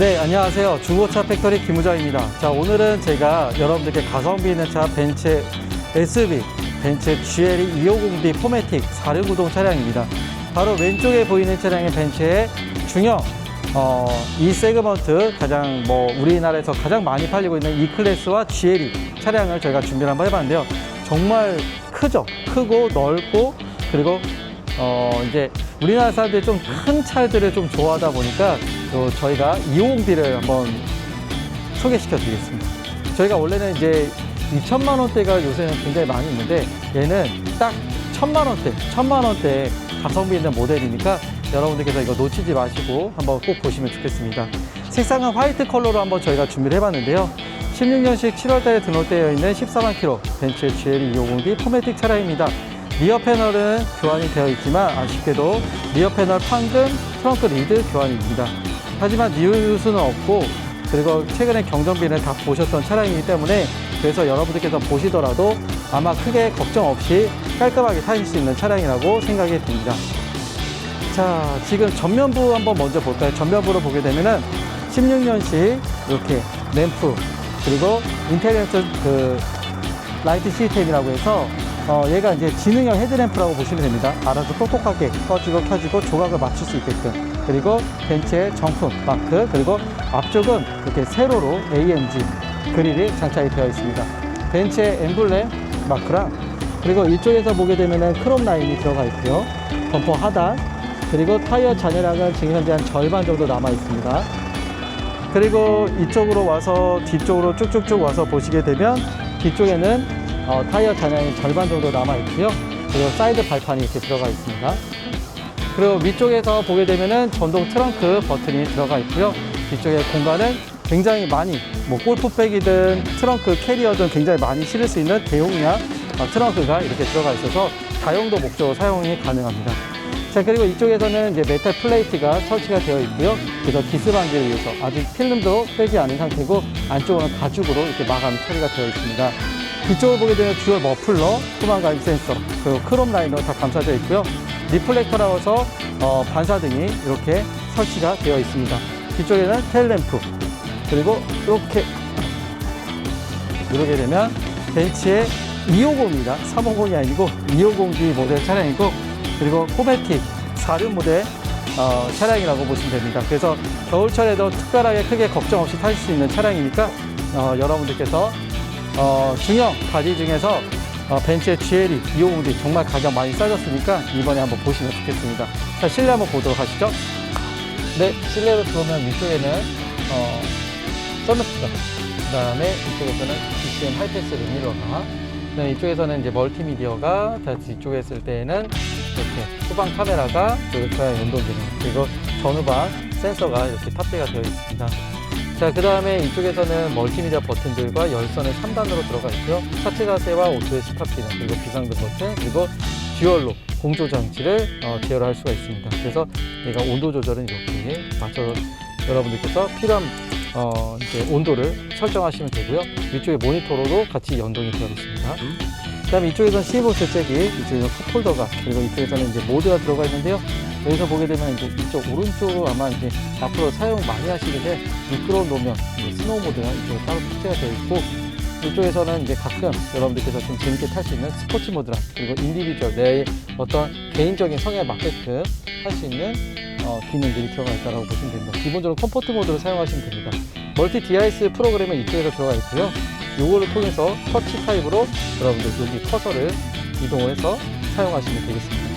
네, 안녕하세요. 중고차 팩토리 김우정입니다. 자, 오늘은 제가 여러분들께 가성비 있는 차 벤츠 SB, 벤츠 GLE 250D 포매틱 4륜구동 차량입니다. 바로 왼쪽에 보이는 차량이 벤츠의 중형, 어, 이 세그먼트 가장 뭐 우리나라에서 가장 많이 팔리고 있는 E 클래스와 GLE 차량을 저희가 준비를 한번 해봤는데요. 정말 크죠? 크고 넓고 그리고 어, 이제 우리나라 사람들이 좀 큰 차들을 좀 좋아하다 보니까 또 저희가 250D를 한번 소개시켜 드리겠습니다. 저희가 원래는 이제 2천만 원대가 요새는 굉장히 많이 있는데 얘는 딱 1천만 원대, 1천만 원대 가성비 있는 모델이니까 여러분들께서 이거 놓치지 마시고 한번 꼭 보시면 좋겠습니다. 색상은 화이트 컬러로 한번 저희가 준비를 해봤는데요. 16년식 7월달에 등록되어 있는 14만 킬로 벤츠 GL 250D 포매틱 차량입니다. 리어 패널은 교환이 되어 있지만 아쉽게도 리어 패널 판금, 트렁크 리드 교환입니다. 하지만 뉴스는 없고 그리고 최근에 경정비는 다 보셨던 차량이기 때문에 그래서 여러분들께서 보시더라도 아마 크게 걱정 없이 깔끔하게 타실 수 있는 차량이라고 생각이 듭니다. 자, 지금 전면부 한번 먼저 볼까요? 전면부로 보게 되면은 16년식 이렇게 램프 그리고 인텔리전트 그 라이트 시스템이라고 해서 어, 얘가 이제 지능형 헤드램프라고 보시면 됩니다. 알아서 똑똑하게 꺼지고 켜지고 조각을 맞출 수 있게끔. 그리고 벤츠의 정품 마크, 그리고 앞쪽은 이렇게 세로로 AMG 그릴이 장착이 되어 있습니다. 벤츠의 엠블렘 마크랑 그리고 이쪽에서 보게 되면은 크롬 라인이 들어가 있고요. 범퍼 하단, 그리고 타이어 잔여량은 지금 현재 한 절반 정도 남아 있습니다. 그리고 이쪽으로 와서 뒤쪽으로 쭉쭉쭉 와서 보시게 되면 뒤쪽에는 어, 타이어 잔량이 절반 정도 남아 있고요. 그리고 사이드 발판이 이렇게 들어가 있습니다. 그리고 위쪽에서 보게 되면은 전동 트렁크 버튼이 들어가 있고요. 뒤쪽에 공간은 굉장히 많이 뭐 골프백이든 트렁크 캐리어든 굉장히 많이 실을 수 있는 대용량 어, 트렁크가 이렇게 들어가 있어서 다용도 목적으로 사용이 가능합니다. 자 그리고 이쪽에서는 이제 메탈 플레이트가 설치가 되어 있고요. 그래서 기스 방지를 위해서 아직 필름도 빼지 않은 상태고 안쪽으로는 가죽으로 이렇게 마감 처리가 되어 있습니다. 뒤쪽을 보게 되면 듀얼 머플러, 후방 가입 센서, 그리고 크롬 라인으로 다 감싸져 있고요. 리플렉터라고 해서 어, 반사등이 이렇게 설치가 되어 있습니다. 뒤쪽에는 텔램프, 그리고 이렇게 누르게 되면 벤츠의 250입니다. 350이 아니고 250D 모델 차량이고 그리고 포매틱 4륜 모델 어, 차량이라고 보시면 됩니다. 그래서 겨울철에도 특별하게 크게 걱정 없이 타실 수 있는 차량이니까 어, 여러분들께서 어, 중형 바디 중에서 어, 벤츠의 GLE 250D 정말 가격 많이 싸졌으니까 이번에 한번 보시면 좋겠습니다. 자, 실내 한번 보도록 하시죠. 네, 실내로 들어오면 위쪽에는 어, 썬루프가 그 다음에 이쪽에서는 DCM 하이패스 르밀러가 그다음에 이쪽에서는 이제 멀티미디어가 다 뒤쪽에 있을 때에는 이렇게 후방 카메라가 그리고 저의 연동 기능 그리고 전후방 센서가 이렇게 탑재가 되어 있습니다. 자, 그 다음에 이쪽에서는 멀티미디어 버튼들과 열선을 3단으로 들어가 있고요. 차체 자세와 오토의 스탑 기능, 그리고 비상등 버튼, 그리고 듀얼로 공조 장치를 어, 제어할 수가 있습니다. 그래서 얘가 온도 조절은 이렇게 맞춰 여러분들께서 필요한 어, 이제 온도를 설정하시면 되고요. 위쪽에 모니터로도 같이 연동이 되어 있습니다. 그 다음에 이쪽에서는 C5 세제기, 이쪽에서 컵홀더가, 그리고 이쪽에서는 이제 모드가 들어가 있는데요. 여기서 보게 되면 이제 이쪽 오른쪽으로 아마 이제 앞으로 사용 많이 하시게 될 미끄러운 노면, 이제 스노우 모드가 이쪽에 따로 탑재가 되어 있고, 이쪽에서는 이제 가끔 여러분들께서 좀 재밌게 탈 수 있는 스포츠 모드랑, 그리고 인디비주얼, 내 어떤 개인적인 성향에 맞게끔 할 수 있는 어, 기능들이 들어가 있다고 보시면 됩니다. 기본적으로 컴포트 모드로 사용하시면 됩니다. 멀티 DIS 프로그램은 이쪽에서 들어가 있고요. 요거를 통해서 터치 타입으로 여러분들 여기 커서를 이동을 해서 사용하시면 되겠습니다.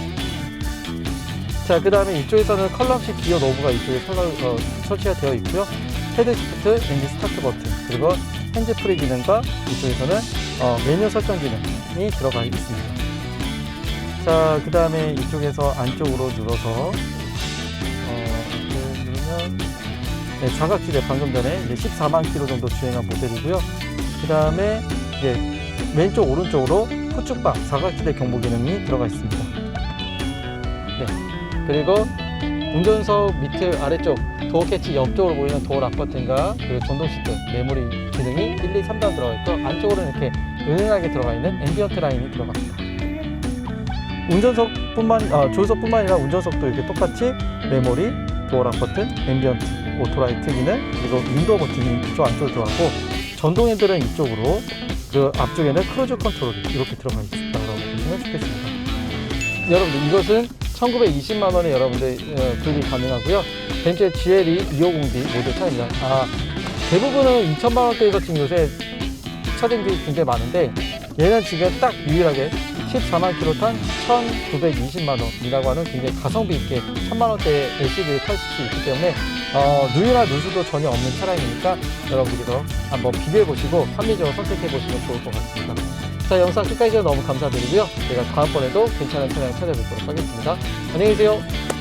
자, 그 다음에 이쪽에서는 컬럼식 기어 노브가 이쪽에 설라, 어, 설치가 되어 있고요. 헤드 시프트, 엔진 스타트 버튼, 그리고 핸즈 프리 기능과 이쪽에서는 어, 메뉴 설정 기능이 들어가 있습니다. 자, 그 다음에 이쪽에서 안쪽으로 눌러서 어, 이렇게 누르면 네, 자각지대 방금 전에 이제 14만 킬로 정도 주행한 모델이고요. 그 다음에 이제 왼쪽 오른쪽으로 후측방 사각지대 경보 기능이 들어가 있습니다. 네. 그리고 운전석 밑에 아래쪽 도어 캐치 옆쪽으로 보이는 도어 락 버튼과 그리고 전동 시트 메모리 기능이 1, 2, 3단 들어가 있고 안쪽으로는 이렇게 은은하게 들어가 있는 앰비언트 라인이 들어갑니다. 운전석뿐만 아, 조수석뿐만 아니라 운전석도 이렇게 똑같이 메모리, 도어 락 버튼, 앰비언트 오토라이 특이는 그리고 윈도우 버튼이 이쪽 안쪽으로 들어가고 전동 핸들은 이쪽으로 그 앞쪽에는 크루즈 컨트롤이 이렇게 들어가 있다고 보시면 좋겠습니다. 여러분들 이것은 1920만 원에 여러분들 어, 구입이 가능하고요. 벤츠의 GLE 250D 모델 차입니다. 아, 대부분은 2천만 원대에서 지금 요새 차량들이 굉장히 많은데 얘는 지금 딱 유일하게 14만 킬로 탄 1,920만 원이라고 하는 굉장히 가성비 있게 1,000만 원대 SUV를 타실 수 있기 때문에 어, 누유나 누수도 전혀 없는 차량이니까 여러분들도 한번 비교해 보시고 합리적으로 선택해 보시면 좋을 것 같습니다. 자 영상 끝까지 너무 감사드리고요. 제가 다음번에도 괜찮은 차량 찾아뵙도록 하겠습니다. 안녕히 계세요.